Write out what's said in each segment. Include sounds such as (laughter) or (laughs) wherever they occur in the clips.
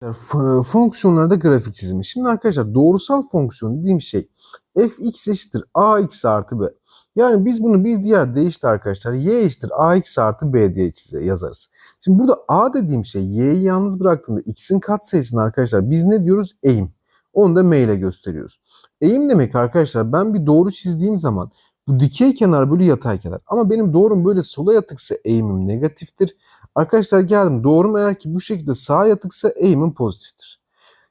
F- fonksiyonlarda grafik çizimi. Şimdi arkadaşlar doğrusal fonksiyon dediğim şey fx eşittir ax artı b. Yani biz bunu bir diğer deyişle arkadaşlar y eşittir ax artı b diye çize, yazarız. Şimdi burada a dediğim şey y'yi yalnız bıraktığında x'in katsayısını arkadaşlar biz ne diyoruz? Eğim. Onu da m ile gösteriyoruz. Eğim demek arkadaşlar ben bir doğru çizdiğim zaman bu dikey kenar bölü yatay kenar. Ama benim doğrum böyle sola yatıksa eğimim negatiftir. Arkadaşlar geldim. Doğrum eğer ki bu şekilde sağa yatıksa eğimim pozitiftir.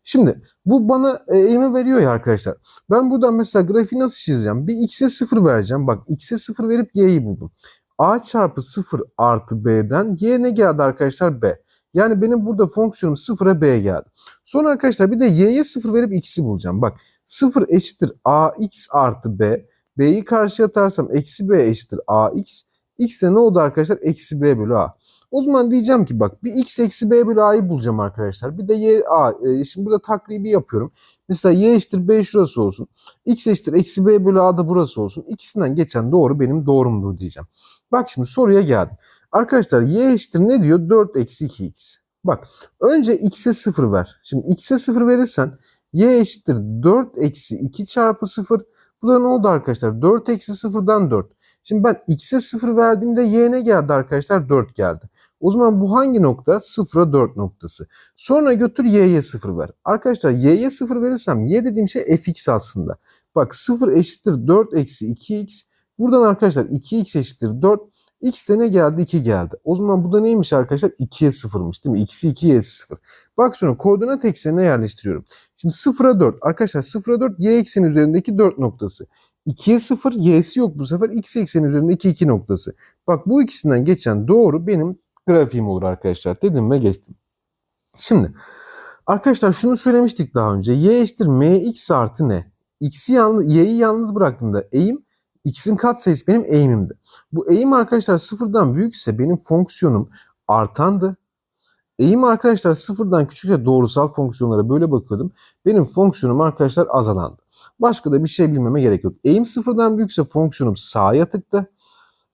Şimdi bu bana e, eğimi veriyor ya arkadaşlar. Ben buradan mesela grafiği nasıl çizeceğim? Bir x'e 0 vereceğim. Bak x'e 0 verip y'yi buldum. a çarpı 0 artı b'den y ne geldi arkadaşlar? b. Yani benim burada fonksiyonum 0'a b geldi. Sonra arkadaşlar bir de y'ye 0 verip x'i bulacağım. Bak 0 eşittir ax artı b. b'yi karşıya atarsam eksi b eşittir ax. x de ne oldu arkadaşlar? Eksi b bölü a. O zaman diyeceğim ki bak bir x eksi b bölü a'yı bulacağım arkadaşlar. Bir de y a. E, şimdi burada takribi yapıyorum. Mesela y eşittir b şurası olsun. x eşittir eksi b bölü a da burası olsun. İkisinden geçen doğru benim doğrumdur diyeceğim. Bak şimdi soruya geldim. Arkadaşlar y eşittir ne diyor? 4 eksi 2x. Bak önce x'e 0 ver. Şimdi x'e 0 verirsen y eşittir 4 eksi 2 çarpı 0. Bu da ne oldu arkadaşlar? 4 eksi 0'dan 4. Şimdi ben x'e 0 verdiğimde y ne geldi arkadaşlar? 4 geldi. O zaman bu hangi nokta? 0'a 4 noktası. Sonra götür y'ye 0 ver. Arkadaşlar y'ye 0 verirsem y dediğim şey fx aslında. Bak 0 eşittir 4 eksi 2x. Buradan arkadaşlar 2x eşittir 4. x de ne geldi? 2 geldi. O zaman bu da neymiş arkadaşlar? 2'ye 0'mış değil mi? x'i 2 y'ye 0. Bak sonra koordinat eksenine yerleştiriyorum. Şimdi 0'a 4. Arkadaşlar 0'a 4 y ekseni üzerindeki 4 noktası. 2'ye 0 y'si yok bu sefer x ekseni üzerindeki 2 noktası. Bak bu ikisinden geçen doğru benim grafiğim olur arkadaşlar. Dedim ve geçtim. Şimdi arkadaşlar şunu söylemiştik daha önce. Y eşittir mx artı ne? X'i yalnız, y'yi yalnız bıraktığımda eğim x'in katsayısı benim eğimimdi. Bu eğim arkadaşlar sıfırdan büyükse benim fonksiyonum artandı. Eğim arkadaşlar sıfırdan küçükse doğrusal fonksiyonlara böyle bakıyordum. Benim fonksiyonum arkadaşlar azalandı. Başka da bir şey bilmeme gerek yok. Eğim sıfırdan büyükse fonksiyonum sağa yatıktı.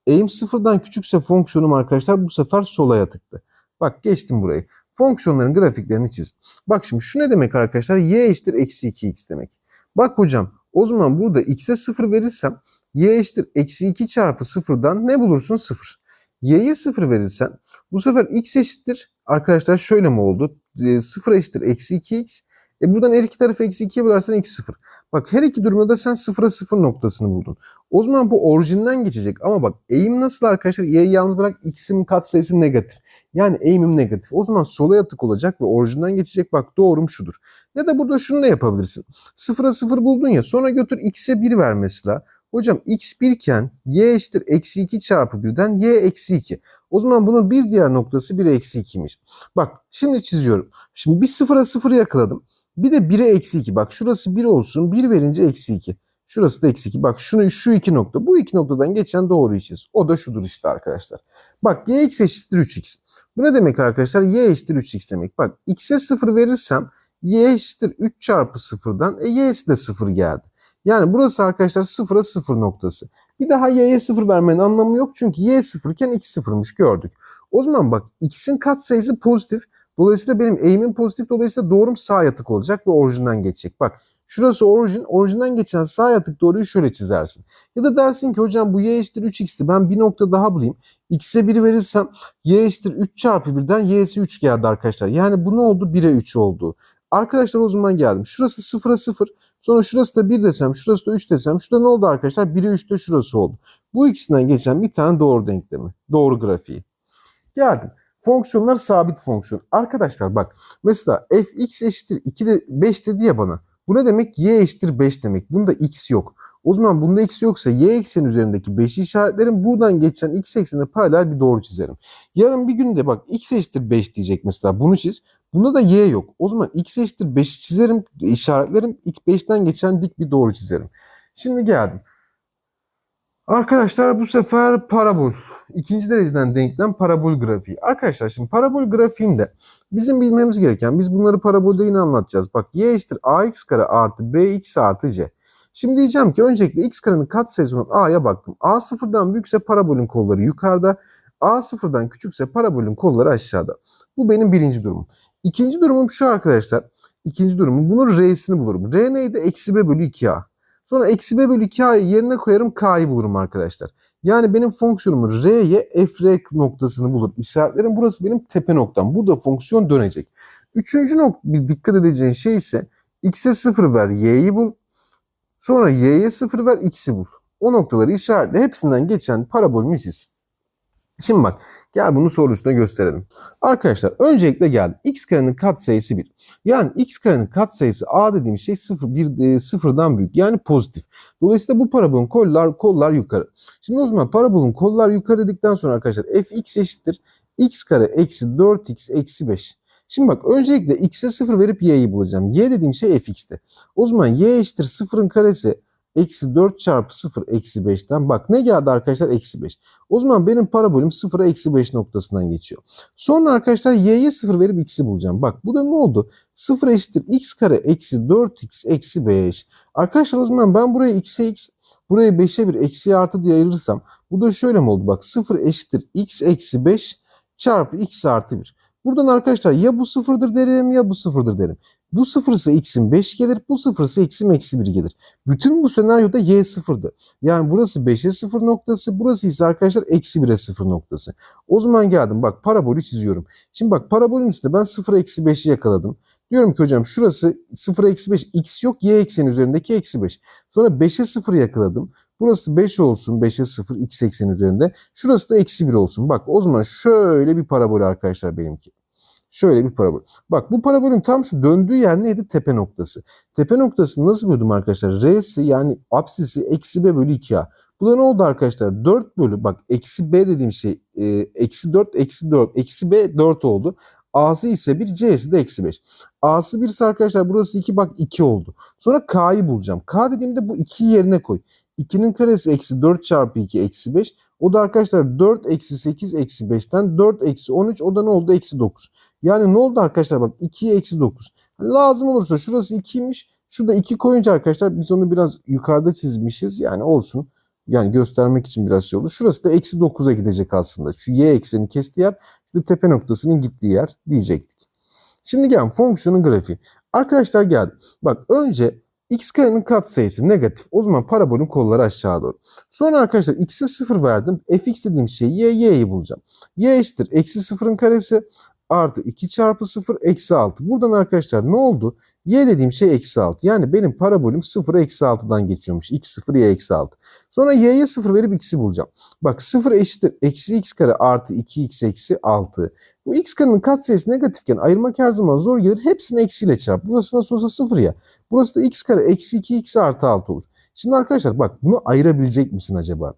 Eğim sıfırdan küçükse fonksiyonum arkadaşlar bu sefer sola yatıktı. Bak geçtim burayı. Fonksiyonların grafiklerini çiz. Bak şimdi şu ne demek arkadaşlar? Y eşittir eksi 2x demek. Bak hocam o zaman burada x'e 0 verirsem y eşittir eksi 2 çarpı 0'dan ne bulursun? 0. y'ye 0 verirsen bu sefer x eşittir. Arkadaşlar şöyle mi oldu? E, 0 eşittir eksi 2x. E buradan her iki tarafı eksi 2'ye bölersen x 0. Bak her iki durumda da sen 0'a 0 noktasını buldun. O zaman bu orijinden geçecek. Ama bak eğim nasıl arkadaşlar? Y'yi yalnız bırak x'in katsayısı negatif. Yani eğimim negatif. O zaman sola yatık olacak ve orijinden geçecek. Bak doğrum şudur. Ya da burada şunu da yapabilirsin. 0'a 0 buldun ya sonra götür x'e 1 ver mesela. Hocam x 1 iken y eşittir eksi 2 çarpı 1'den y eksi 2. O zaman bunun bir diğer noktası 1 eksi 2'ymiş. Bak şimdi çiziyorum. Şimdi bir 0'a 0 yakaladım. Bir de 1'e eksi 2. Bak şurası 1 olsun. 1 verince eksi 2. Şurası da eksi 2. Bak şunu şu iki nokta. Bu iki noktadan geçen doğruyu çiz. O da şudur işte arkadaşlar. Bak y x eşittir 3x. Bu ne demek arkadaşlar? y eşittir 3x demek. Bak x'e 0 verirsem y eşittir 3 çarpı 0'dan e y'si de 0 geldi. Yani burası arkadaşlar 0'a 0 noktası. Bir daha y'ye 0 vermenin anlamı yok. Çünkü y 0 iken x 0'mış gördük. O zaman bak x'in katsayısı pozitif. Dolayısıyla benim eğimim pozitif. Dolayısıyla doğrum sağ yatık olacak ve orijinden geçecek. Bak şurası orijin. Orijinden geçen sağ yatık doğruyu şöyle çizersin. Ya da dersin ki hocam bu y eşittir 3x'ti. Ben bir nokta daha bulayım. x'e 1 verirsem y eşittir 3 çarpı 1'den y'si 3 geldi arkadaşlar. Yani bu ne oldu? 1'e 3 oldu. Arkadaşlar o zaman geldim. Şurası 0'a 0. Sonra şurası da 1 desem, şurası da 3 desem. Şurada ne oldu arkadaşlar? 1'e 3 de şurası oldu. Bu ikisinden geçen bir tane doğru denklemi. Doğru grafiği. Geldim. Fonksiyonlar sabit fonksiyon. Arkadaşlar bak mesela fx eşittir 2 de 5 dedi ya bana. Bu ne demek? y eşittir 5 demek. Bunda x yok. O zaman bunda x yoksa y ekseni üzerindeki 5'i işaretlerim. Buradan geçen x eksenine paralel bir doğru çizerim. Yarın bir günde bak x eşittir 5 diyecek mesela. Bunu çiz. Bunda da y yok. O zaman x eşittir 5'i çizerim, işaretlerim. x 5'ten geçen dik bir doğru çizerim. Şimdi geldim. Arkadaşlar bu sefer parabol. İkinci dereceden denklem parabol grafiği. Arkadaşlar şimdi parabol grafiğinde bizim bilmemiz gereken biz bunları parabolde yine anlatacağız. Bak y eşittir ax kare artı bx artı c. Şimdi diyeceğim ki öncelikle x karenin katsayısı olan a'ya baktım. a sıfırdan büyükse parabolün kolları yukarıda. a sıfırdan küçükse parabolün kolları aşağıda. Bu benim birinci durumum. İkinci durumum şu arkadaşlar. İkinci durumum bunun R'sini bulurum. R neydi? Eksi B bölü 2A. Sonra eksi B bölü 2A'yı yerine koyarım K'yı bulurum arkadaşlar. Yani benim fonksiyonumu R'ye FR noktasını bulur. İşaretlerim burası benim tepe noktam. Burada fonksiyon dönecek. Üçüncü nokta dikkat edeceğin şey ise x'e 0 ver y'yi bul. Sonra y'ye 0 ver x'i bul. O noktaları işaretle hepsinden geçen parabolümü çiz. Şimdi bak gel bunu soru üstüne gösterelim. Arkadaşlar öncelikle geldi. x karenin katsayısı 1. Yani x karenin katsayısı a dediğim şey 0, 1, 0'dan büyük. Yani pozitif. Dolayısıyla bu parabolun kollar, kollar yukarı. Şimdi o zaman parabolun kollar yukarı dedikten sonra arkadaşlar fx eşittir. x kare eksi 4x eksi 5. Şimdi bak öncelikle x'e 0 verip y'yi bulacağım. y dediğim şey fx'ti. O zaman y eşittir 0'ın karesi eksi 4 çarpı 0 eksi 5'ten. Bak ne geldi arkadaşlar? Eksi 5. O zaman benim parabolüm 0'a eksi 5 noktasından geçiyor. Sonra arkadaşlar y'ye 0 verip x'i bulacağım. Bak bu da ne oldu? 0 eşittir x kare eksi 4x eksi 5. Arkadaşlar o zaman ben buraya x'e x, buraya 5'e 1 eksi artı diye ayırırsam bu da şöyle mi oldu? Bak 0 eşittir x eksi 5 çarpı x artı 1. Buradan arkadaşlar ya bu sıfırdır derim ya bu sıfırdır derim. Bu sıfırsa x'in 5 gelir, bu sıfırsa x'in eksi 1 gelir. Bütün bu senaryoda y sıfırdı. Yani burası 5'e 0 noktası, burası ise arkadaşlar eksi 1'e 0 noktası. O zaman geldim bak parabolü çiziyorum. Şimdi bak parabolün üstünde ben 0 eksi 5'i yakaladım. Diyorum ki hocam şurası 0 eksi 5 x yok y ekseni üzerindeki eksi 5. Sonra 5'e 0 yakaladım. Burası 5 olsun 5'e 0 x ekseni üzerinde. Şurası da eksi 1 olsun. Bak o zaman şöyle bir parabol arkadaşlar benimki. Şöyle bir parabol. Bak bu parabolün tam şu döndüğü yer neydi? Tepe noktası. Tepe noktasını nasıl buldum arkadaşlar? R'si yani apsisi eksi b bölü 2a. Bu da ne oldu arkadaşlar? 4 bölü bak eksi b dediğim şey e, eksi 4 eksi 4 eksi b 4 oldu. A'sı ise 1 C'si de eksi 5. A'sı 1 ise arkadaşlar burası 2 bak 2 oldu. Sonra K'yı bulacağım. K dediğimde bu 2'yi yerine koy. 2'nin karesi eksi 4 çarpı 2 eksi 5. O da arkadaşlar 4 eksi 8 eksi 5'ten 4 eksi 13 o da ne oldu? Eksi 9. Yani ne oldu arkadaşlar bak 2'ye eksi 9. Lazım olursa şurası 2'ymiş. Şurada 2 koyunca arkadaşlar biz onu biraz yukarıda çizmişiz. Yani olsun. Yani göstermek için biraz şey oldu. Şurası da eksi 9'a gidecek aslında. Şu y ekseni kestiği yer şu tepe noktasının gittiği yer diyecektik. Şimdi gel fonksiyonun grafiği. Arkadaşlar geldi. Bak önce x karenin katsayısı negatif. O zaman parabolün kolları aşağı doğru. Sonra arkadaşlar x'e 0 verdim. fx dediğim şey y, y'yi bulacağım. y eşittir. Eksi 0'ın karesi artı 2 çarpı 0 eksi 6. Buradan arkadaşlar ne oldu? Y dediğim şey eksi 6. Yani benim parabolüm 0 eksi 6'dan geçiyormuş. x 0 y eksi 6. Sonra y'ye 0 verip x'i bulacağım. Bak 0 eşittir. Eksi x kare artı 2x eksi 6. Bu x karenin katsayısı negatifken ayırmak her zaman zor gelir. Hepsini eksiyle çarp. Burası nasıl olsa 0 ya. Burası da x kare eksi 2x artı 6 olur. Şimdi arkadaşlar bak bunu ayırabilecek misin acaba?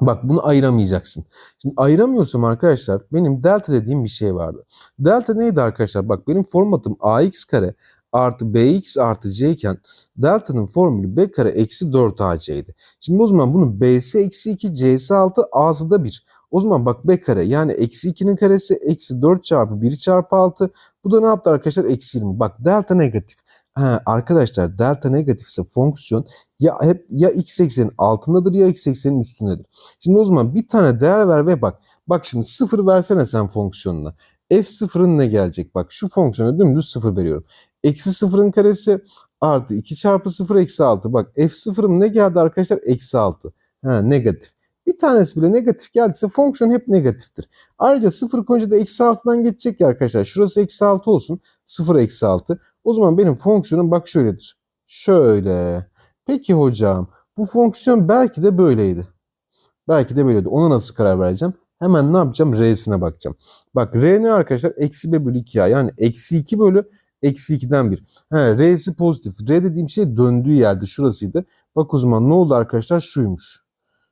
Bak bunu ayıramayacaksın. Şimdi ayıramıyorsam arkadaşlar benim delta dediğim bir şey vardı. Delta neydi arkadaşlar? Bak benim formatım ax kare artı bx artı c iken delta'nın formülü b kare eksi 4ac'ydi. Şimdi o zaman bunu b'si eksi 2 c'si 6 a'sı da 1. O zaman bak b kare yani eksi 2'nin karesi eksi 4 çarpı 1 çarpı 6. Bu da ne yaptı arkadaşlar? Eksi 20. Bak delta negatif. Ha, arkadaşlar delta negatifse fonksiyon ya hep ya x eksenin altındadır ya x eksenin üstündedir. Şimdi o zaman bir tane değer ver ve bak. Bak şimdi sıfır versene sen fonksiyonuna. f sıfırın ne gelecek? Bak şu fonksiyona dümdüz sıfır veriyorum. Eksi sıfırın karesi artı 2 çarpı 0 eksi 6. Bak f sıfırım ne geldi arkadaşlar? Eksi 6. Ha, negatif. Bir tanesi bile negatif geldiyse fonksiyon hep negatiftir. Ayrıca 0 koyunca da eksi 6'dan geçecek ya arkadaşlar. Şurası eksi 6 olsun. 0 eksi 6. O zaman benim fonksiyonum bak şöyledir. Şöyle. Peki hocam bu fonksiyon belki de böyleydi. Belki de böyleydi. Ona nasıl karar vereceğim? Hemen ne yapacağım? R'sine bakacağım. Bak R ne arkadaşlar? Eksi B bölü 2A. Yani eksi 2 bölü eksi 2'den 1. He, R'si pozitif. R dediğim şey döndüğü yerde şurasıydı. Bak o zaman ne oldu arkadaşlar? Şuymuş.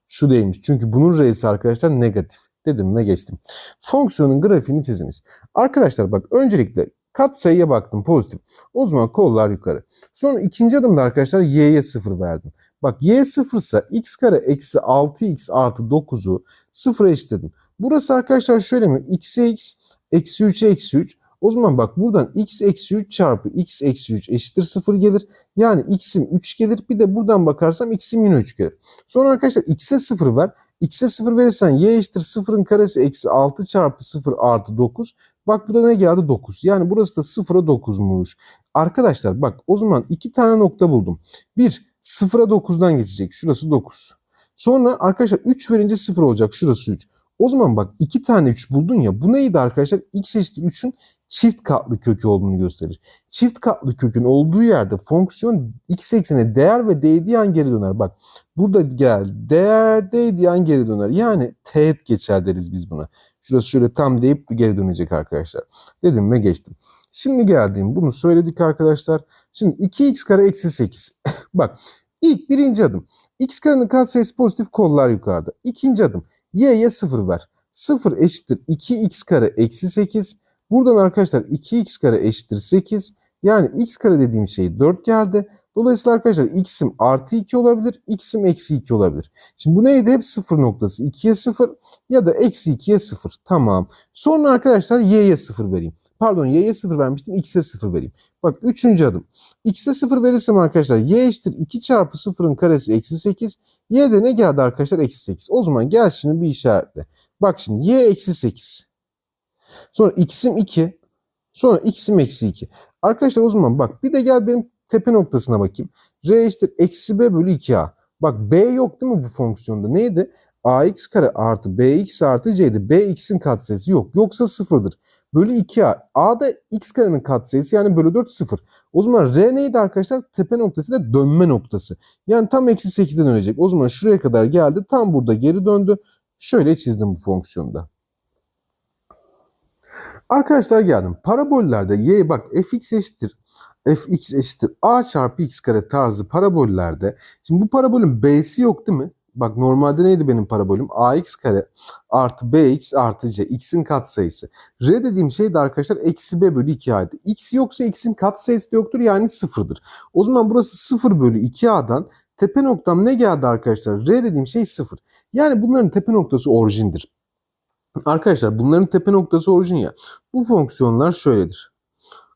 Şu değilmiş. Çünkü bunun R'si arkadaşlar negatif. Dedim ve geçtim. Fonksiyonun grafiğini çiziniz. Arkadaşlar bak öncelikle kat sayıya baktım pozitif. O zaman kollar yukarı. Sonra ikinci adımda arkadaşlar y'ye 0 verdim. Bak y 0 ise x kare eksi 6x artı 9'u 0'a eşitledim. Burası arkadaşlar şöyle mi? x'e x eksi 3'e eksi 3. O zaman bak buradan x eksi 3 çarpı x eksi 3 eşittir 0 gelir. Yani x'im 3 gelir. Bir de buradan bakarsam x'im yine 3 gelir. Sonra arkadaşlar x'e 0 ver. x'e 0 verirsen y eşittir 0'ın karesi eksi 6 çarpı 0 artı 9. Bak burada ne geldi? 9. Yani burası da 0'a 9'muş. Arkadaşlar bak o zaman iki tane nokta buldum. Bir 0'a 9'dan geçecek. Şurası 9. Sonra arkadaşlar 3 verince 0 olacak. Şurası 3. O zaman bak iki tane 3 buldun ya. Bu neydi arkadaşlar? x eşittir 3'ün çift katlı kökü olduğunu gösterir. Çift katlı kökün olduğu yerde fonksiyon x eksene değer ve değdiği an geri döner. Bak burada gel değer değdiği an geri döner. Yani teğet geçer deriz biz buna. Şurası şöyle tam deyip geri dönecek arkadaşlar. Dedim ve geçtim. Şimdi geldiğim bunu söyledik arkadaşlar. Şimdi 2x kare eksi 8. (laughs) Bak ilk birinci adım. x karenin katsayısı pozitif kollar yukarıda. İkinci adım. y'ye 0 ver. 0 eşittir 2x kare eksi 8. Buradan arkadaşlar 2x kare eşittir 8. Yani x kare dediğim şey 4 geldi. Dolayısıyla arkadaşlar x'im artı 2 olabilir, x'im eksi 2 olabilir. Şimdi bu neydi? Hep 0 noktası. 2'ye 0 ya da eksi 2'ye 0. Tamam. Sonra arkadaşlar y'ye 0 vereyim. Pardon y'ye 0 vermiştim. x'e 0 vereyim. Bak üçüncü adım. x'e 0 verirsem arkadaşlar y eşittir 2 çarpı 0'ın karesi eksi 8. y'de ne geldi arkadaşlar? Eksi 8. O zaman gel şimdi bir işaretle. Bak şimdi y eksi 8. Sonra x'im 2. Sonra x'im eksi 2. Arkadaşlar o zaman bak bir de gel benim tepe noktasına bakayım. R eşittir eksi b bölü 2a. Bak b yok değil mi bu fonksiyonda? Neydi? ax kare artı bx artı c'di. bx'in katsayısı yok. Yoksa sıfırdır. Bölü 2a. a da x karenin katsayısı yani bölü 4 sıfır. O zaman r neydi arkadaşlar? Tepe noktası da dönme noktası. Yani tam eksi 8'den dönecek. O zaman şuraya kadar geldi. Tam burada geri döndü. Şöyle çizdim bu fonksiyonda. Arkadaşlar geldim. Parabollerde y bak fx eşittir fx eşittir a çarpı x kare tarzı parabollerde. Şimdi bu parabolün b'si yok değil mi? Bak normalde neydi benim parabolüm? ax kare artı bx artı c. x'in katsayısı. r dediğim şey de arkadaşlar eksi b bölü 2a'ydı. x yoksa x'in katsayısı da yoktur yani sıfırdır. O zaman burası 0 bölü 2a'dan tepe noktam ne geldi arkadaşlar? r dediğim şey 0. Yani bunların tepe noktası orijindir. Arkadaşlar bunların tepe noktası orijin ya. Bu fonksiyonlar şöyledir.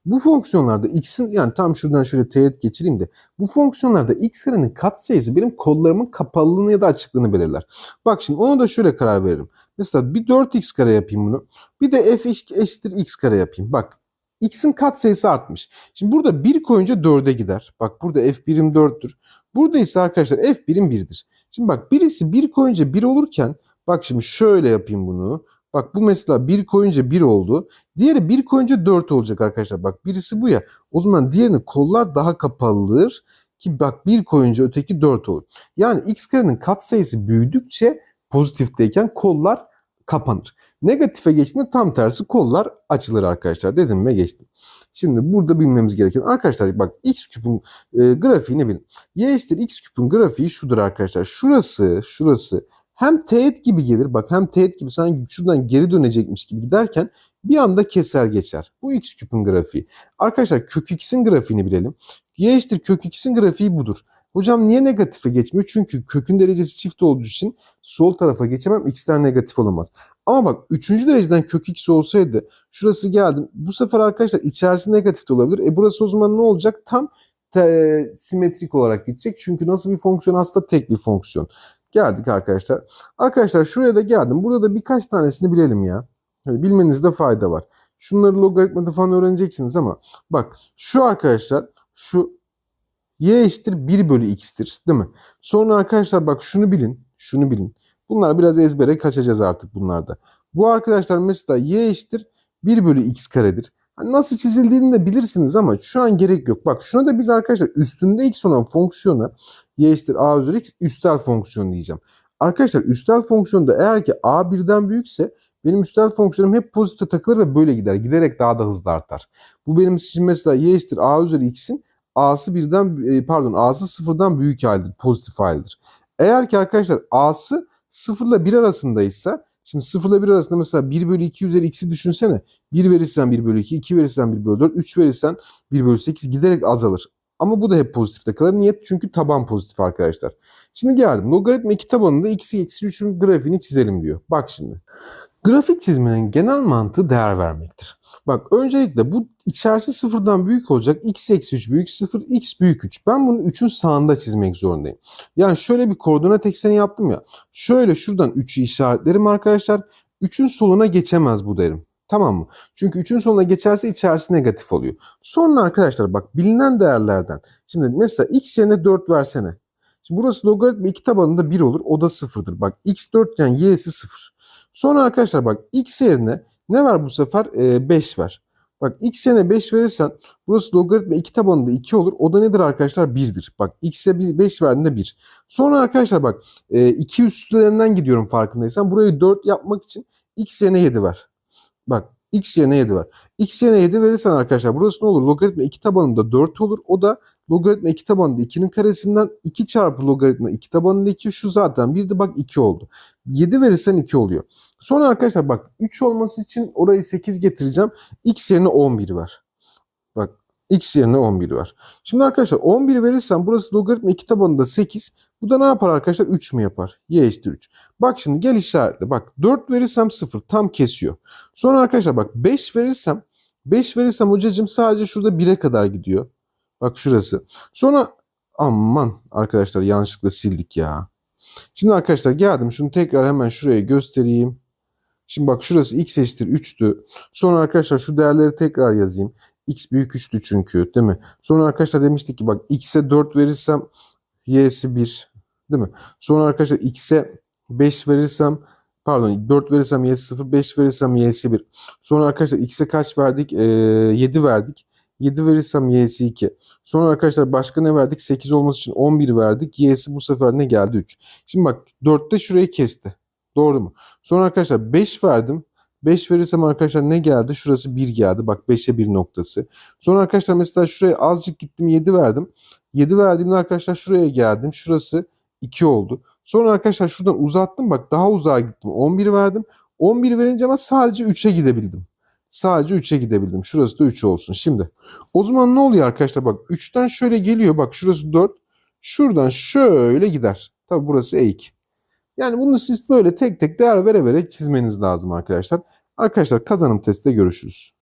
Bu fonksiyonlarda x'in yani tam şuradan şöyle teğet geçireyim de bu fonksiyonlarda x karenin katsayısı benim kollarımın kapalılığını ya da açıklığını belirler. Bak şimdi onu da şöyle karar veririm. Mesela bir 4x kare yapayım bunu. Bir de f eşittir x kare yapayım. Bak x'in katsayısı artmış. Şimdi burada 1 koyunca 4'e gider. Bak burada f birim 4'tür. Burada ise arkadaşlar f birim 1'dir. Şimdi bak birisi 1 koyunca 1 olurken bak şimdi şöyle yapayım bunu. Bak bu mesela 1 koyunca 1 oldu. Diğeri 1 koyunca 4 olacak arkadaşlar. Bak birisi bu ya. O zaman diğerinin kollar daha kapalıdır. Ki bak 1 koyunca öteki 4 olur. Yani x karenin katsayısı büyüdükçe pozitifteyken kollar kapanır. Negatife geçtiğinde tam tersi kollar açılır arkadaşlar. Dedim ve geçtim. Şimdi burada bilmemiz gereken arkadaşlar bak x küpün e, grafiğini bilin. Y eşittir x küpün grafiği şudur arkadaşlar. Şurası, şurası hem teğet gibi gelir. Bak hem teğet gibi sanki şuradan geri dönecekmiş gibi giderken bir anda keser geçer. Bu x küpün grafiği. Arkadaşlar kök x'in grafiğini bilelim. Y eşittir kök x'in grafiği budur. Hocam niye negatife geçmiyor? Çünkü kökün derecesi çift olduğu için sol tarafa geçemem. X'ten negatif olamaz. Ama bak 3. dereceden kök x olsaydı şurası geldim. Bu sefer arkadaşlar içerisi negatif de olabilir. E burası o zaman ne olacak? Tam te, simetrik olarak gidecek. Çünkü nasıl bir fonksiyon? Aslında tek bir fonksiyon. Geldik arkadaşlar. Arkadaşlar şuraya da geldim. Burada da birkaç tanesini bilelim ya. Yani bilmenizde fayda var. Şunları logaritmada falan öğreneceksiniz ama bak şu arkadaşlar şu y eşittir 1 bölü x'tir değil mi? Sonra arkadaşlar bak şunu bilin. Şunu bilin. Bunlar biraz ezbere kaçacağız artık bunlarda. Bu arkadaşlar mesela y eşittir 1 bölü x karedir. Hani nasıl çizildiğini de bilirsiniz ama şu an gerek yok. Bak şuna da biz arkadaşlar üstünde x olan fonksiyona y eşittir a üzeri x üstel fonksiyon diyeceğim. Arkadaşlar üstel fonksiyonda eğer ki a birden büyükse benim üstel fonksiyonum hep pozitifte takılır ve böyle gider. Giderek daha da hızlı artar. Bu benim için mesela y eşittir a üzeri x'in a'sı birden e, pardon a'sı sıfırdan büyük halidir. Pozitif halidir. Eğer ki arkadaşlar a'sı sıfırla 1 arasındaysa Şimdi 0 ile 1 arasında mesela 1 bölü 2 üzeri x'i düşünsene. 1 verirsen 1 bölü 2, 2 verirsen 1 bölü 4, 3 verirsen 1 bölü 8 giderek azalır. Ama bu da hep pozitifte kalır. Niye? Çünkü taban pozitif arkadaşlar. Şimdi geldim. Logaritma 2 tabanında x eksi 3'ün grafiğini çizelim diyor. Bak şimdi. Grafik çizmenin genel mantığı değer vermektir. Bak öncelikle bu içerisi sıfırdan büyük olacak. x eksi 3 büyük 0, x büyük 3. Ben bunu 3'ün sağında çizmek zorundayım. Yani şöyle bir koordinat ekseni yaptım ya. Şöyle şuradan 3'ü işaretlerim arkadaşlar. 3'ün soluna geçemez bu derim. Tamam mı? Çünkü 3'ün sonuna geçerse içerisi negatif oluyor. Sonra arkadaşlar bak bilinen değerlerden. Şimdi mesela x yerine 4 versene. Şimdi burası logaritma 2 tabanında 1 olur. O da 0'dır. Bak x 4 iken y'si 0. Sonra arkadaşlar bak x yerine ne var bu sefer? Ee, 5 ver. Bak x yerine 5 verirsen burası logaritma 2 tabanında 2 olur. O da nedir arkadaşlar? 1'dir. Bak x'e 5 verdiğinde 1. Sonra arkadaşlar bak 2 üstlerinden gidiyorum farkındaysan. Burayı 4 yapmak için x yerine 7 ver. Bak x yerine 7 ver. x yerine 7 verirsen arkadaşlar burası ne olur? Logaritma 2 tabanında 4 olur. O da logaritma 2 tabanında 2'nin karesinden 2 çarpı logaritma 2 tabanında 2 şu zaten bir de bak 2 oldu. 7 verirsen 2 oluyor. Sonra arkadaşlar bak 3 olması için orayı 8 getireceğim. x yerine 11 ver. Bak x yerine 11 ver. Şimdi arkadaşlar 11 verirsen burası logaritma 2 tabanında 8. Bu da ne yapar arkadaşlar? 3 mü yapar? Y eşittir 3. Bak şimdi gel işaretle. Bak 4 verirsem 0 tam kesiyor. Sonra arkadaşlar bak 5 verirsem 5 verirsem hocacığım sadece şurada 1'e kadar gidiyor. Bak şurası. Sonra aman arkadaşlar yanlışlıkla sildik ya. Şimdi arkadaşlar geldim şunu tekrar hemen şuraya göstereyim. Şimdi bak şurası x eşittir 3'tü. Sonra arkadaşlar şu değerleri tekrar yazayım. x büyük 3'tü çünkü değil mi? Sonra arkadaşlar demiştik ki bak x'e 4 verirsem y'si 1 değil mi? Sonra arkadaşlar x'e 5 verirsem pardon 4 verirsem y'si 0 5 verirsem y'si 1. Sonra arkadaşlar x'e kaç verdik? Ee, 7 verdik. 7 verirsem y'si 2. Sonra arkadaşlar başka ne verdik? 8 olması için 11 verdik. Y'si bu sefer ne geldi? 3. Şimdi bak 4'te şurayı kesti. Doğru mu? Sonra arkadaşlar 5 verdim. 5 verirsem arkadaşlar ne geldi? Şurası 1 geldi. Bak 5'e 1 noktası. Sonra arkadaşlar mesela şuraya azıcık gittim 7 verdim. 7 verdiğimde arkadaşlar şuraya geldim. Şurası 2 oldu. Sonra arkadaşlar şuradan uzattım. Bak daha uzağa gittim. 11 verdim. 11 verince ama sadece 3'e gidebildim. Sadece 3'e gidebildim. Şurası da 3 olsun. Şimdi o zaman ne oluyor arkadaşlar? Bak 3'ten şöyle geliyor. Bak şurası 4. Şuradan şöyle gider. Tabi burası E2. Yani bunu siz böyle tek tek değer vere vere çizmeniz lazım arkadaşlar. Arkadaşlar kazanım testte görüşürüz.